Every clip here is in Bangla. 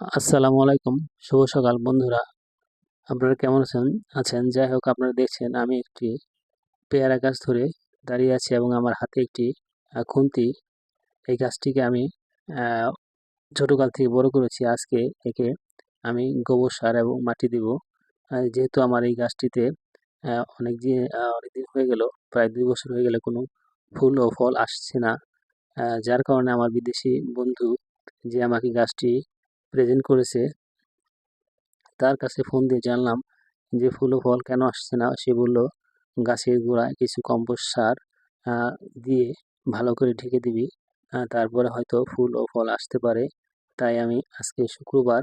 আসসালামু আলাইকুম। শুভ সকাল বন্ধুরা। আপনারা কেমন আছেন? আছেন। যাই হোক, আপনারা দেখছেন, আমি একটি পেয়ারা গাছ ধরে দাঁড়িয়ে আছি এবং আমার হাতে একটি খুন্তি। এই গাছটিকে আমি ছোটকাল থেকে বড় করেছি। আজকে একে আমি গোবর সার এবং মাটি দিব। যেহেতু আমার এই গাছটিতে অনেক দিন অনেক দিন হয়ে গেল, প্রায় দুই বছর হয়ে গেলে কোনো ফুল ও ফল আসছে না। যার কারণে আমার বিদেশি বন্ধু যে আমাকে গাছটি প্রেজেন্ট করেছে, তার কাছে ফোন দিয়ে জানলাম যে ফুল ফল কেন আসছে না। সে বলল, গাছের গোড়ায় কিছু কম্পোস্ট সার দিয়ে ভালো করে ঢেকে দিবি। তারপরে হয়তো ফুল ও ফল আসতে পারে। তাই আমি আজকে শুক্রবার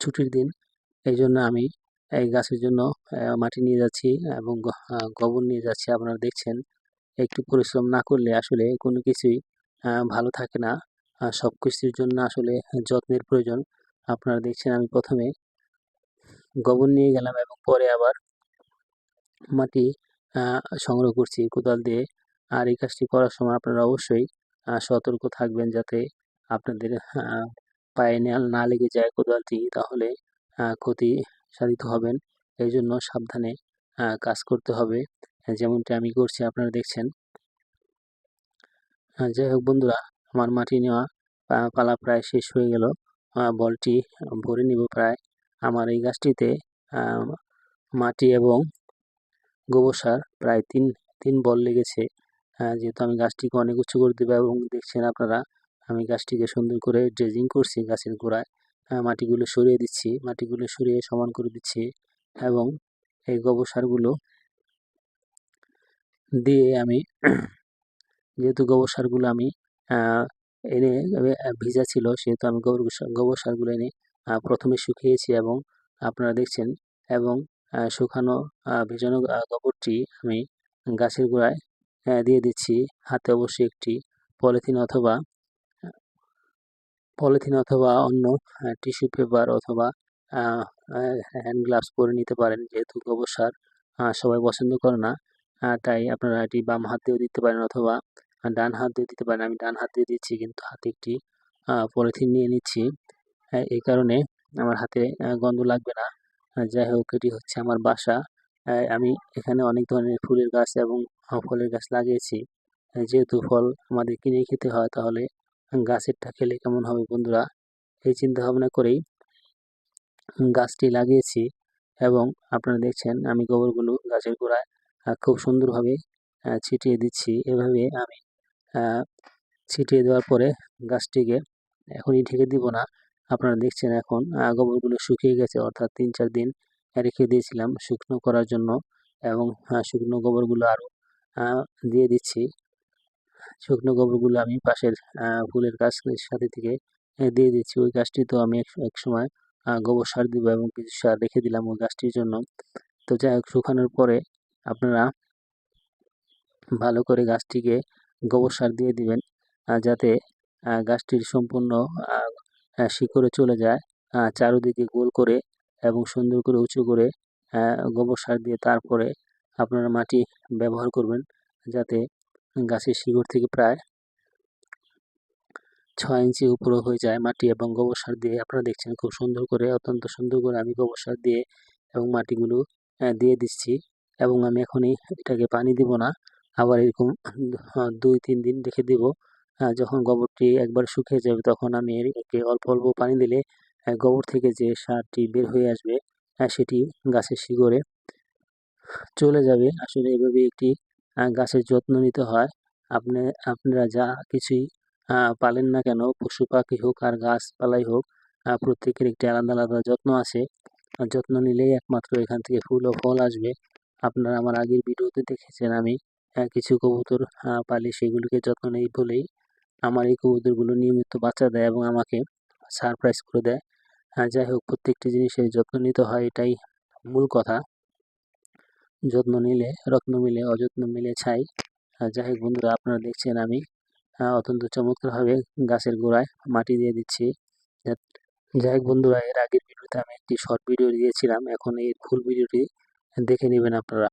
ছুটির দিন, এই জন্য আমি এই গাছের জন্য মাটি নিয়ে যাচ্ছি এবং গোবর নিয়ে যাচ্ছি। আপনারা দেখছেন, একটু পরিশ্রম না করলে আসলে কোনো কিছুই ভালো থাকে না। সব কিছুর জন্য আসলে যত্নের প্রয়োজন। আপনারা দেখছেন আমি প্রথমে গোবর নিয়ে গেলাম এবং পরে আবার মাটি সংগ্রহ করছি কোদাল দিয়ে। আর এই কাজটি করার সময় আপনারা অবশ্যই সতর্ক থাকবেন যাতে আপনাদের পায়ে না লেগে যায় কোদালটি, তাহলে ক্ষতি সাধিত হবেন। এই জন্য সাবধানে কাজ করতে হবে। যেমনটি আমি করছি, আপনারা দেখছেন। যাই হোক বন্ধুরা, আমার মাটি নেওয়া পালা প্রায় শেষ হয়ে গেল। বলটি ভরে নিব প্রায়। আমার এই গাছটিতে মাটি এবং গোবর সার প্রায় তিন তিন বল লেগেছে। যেহেতু আমি গাছটিকে অনেক উঁচু করে দেবো এবং দেখছেন আপনারা, আমি গাছটিকে সুন্দর করে ড্রেজিং করছি গাছের গোড়ায়। মাটিগুলো সরিয়ে দিচ্ছি, মাটিগুলো সরিয়ে সমান করে দিচ্ছি এবং এই গোবর সারগুলো দিয়ে আমি, যেহেতু গোবর সারগুলো আমি এনে ভিজা ছিল, সেহেতু আমি গোবর গোবর সারগুলো এনে প্রথমে শুকিয়েছি এবং আপনারা দেখছেন এবং শুকানো ভিজানো গোবরটি আমি গাছের গোড়ায় দিয়ে দিচ্ছি। হাতে অবশ্যই একটি পলিথিন অথবা পলিথিন অথবা অন্য টিস্যু পেপার অথবা হ্যান্ড গ্লাভস পরে নিতে পারেন, যেহেতু গোবর সার সবাই পছন্দ করে না। তাই আপনারা এটি বাম হাতেও দিতে পারেন অথবা ডান হাত দিয়ে দিতে পারেন। আমি ডান হাত দিয়ে দিচ্ছি, কিন্তু হাতে একটি পলিথিন নিয়ে নিচ্ছি। এই কারণে আমার হাতে গন্ধ লাগবে না। যাই হোক, এটি হচ্ছে আমার বাসা। আমি এখানে অনেক ধরনের ফুলের গাছ এবং ফলের গাছ লাগিয়েছি। যেহেতু ফল আমাদের কিনে খেতে হয়, তাহলে গাছেরটা খেলে কেমন হবে বন্ধুরা? এই চিন্তা ভাবনা করেই গাছটি লাগিয়েছি এবং আপনারা দেখছেন, আমি গোবরগুলো গাছের গোড়ায় খুব সুন্দরভাবে ছিটিয়ে দিচ্ছি। এভাবে আমি ছিটিয়ে দেওয়ার পরে গাছটিকে এখনই ঢেকে দিব না। আপনারা দেখছেন এখন গোবরগুলো শুকিয়ে গেছে। অর্থাৎ তিন চার দিন রেখে দিয়েছিলাম শুকনো করার জন্য এবং আহ, শুকনো গোবরগুলো আরও দিয়ে দিচ্ছি। শুকনো গোবরগুলো আমি পাশের ফুলের গাছের সাথে থেকে দিয়ে দিচ্ছি। ওই গাছটি তো আমি এক সময় গোবর সার দিব এবং কিছু সার রেখে দিলাম ওই গাছটির জন্য। তো যাই হোক শুকানোর পরে আপনারা ভালো করে গাছটিকে গোবর সার দিয়ে দিবেন যাতে গাছটির সম্পূর্ণ শিকড়ে চলে যায় চারোদিকে গোল করে এবং সুন্দর করে উঁচু করে গোবর সার দিয়ে তারপরে আপনারা মাটি ব্যবহার করবেন যাতে গাছের শিকড় থেকে প্রায় ছয় ইঞ্চি উপরে হয়ে যায় মাটি এবং গোবর সার দিয়ে। আপনারা দেখছেন খুব সুন্দর করে, অত্যন্ত সুন্দর করে আমি গোবর সার দিয়ে এবং মাটিগুলো দিয়ে দিচ্ছি এবং আমি এখনই এটাকে পানি দিব না। আবার এরকম আহ, দুই তিন দিন রেখে দিব। আহ, যখন গোবরটি একবার শুকিয়ে যাবে তখন আমি একে অল্প অল্প পানি দিলে গোবর থেকে যে সারটি বের হয়ে আসবে আহ, সেটি গাছের শিকড়ে চলে যাবে। আসলে এভাবে একটি গাছের যত্ন নিতে হয়। আপনি আপনারা যা কিছুই পালেন না কেন পশু পাখি হোক আর গাছপালাই হোক প্রত্যেকের একটি আলাদা আলাদা যত্ন আছে। যত্ন নিলেই একমাত্র এখান থেকে ফুল ও ফল আসবে। আপনারা আমার আগের ভিডিওতে দেখেছেন আমি কিছু কবুতর পালি সেগুলোকে যত্ন নেই বলেই আমার এই কবুতরগুলো নিয়মিত বাচ্চা দেয় এবং আমাকে সারপ্রাইজ করে দেয়। যাই হোক, প্রত্যেকটি জিনিসের যত্ন নিতে হয়, এটাই মূল কথা। যত্ন নিলে, রত্ন মিলে, অযত্ন মিলে ছাই। যাই হোক বন্ধুরা, আপনারা দেখছেন আমি অত্যন্ত চমৎকারভাবে গাছের গোড়ায় মাটি দিয়ে দিচ্ছি। যাই হোক বন্ধুরা, এর আগের ভিডিওতে আমি একটি শর্ট ভিডিও দিয়েছিলাম, এখন এই ফুল ভিডিওটি দেখে নেবেন আপনারা।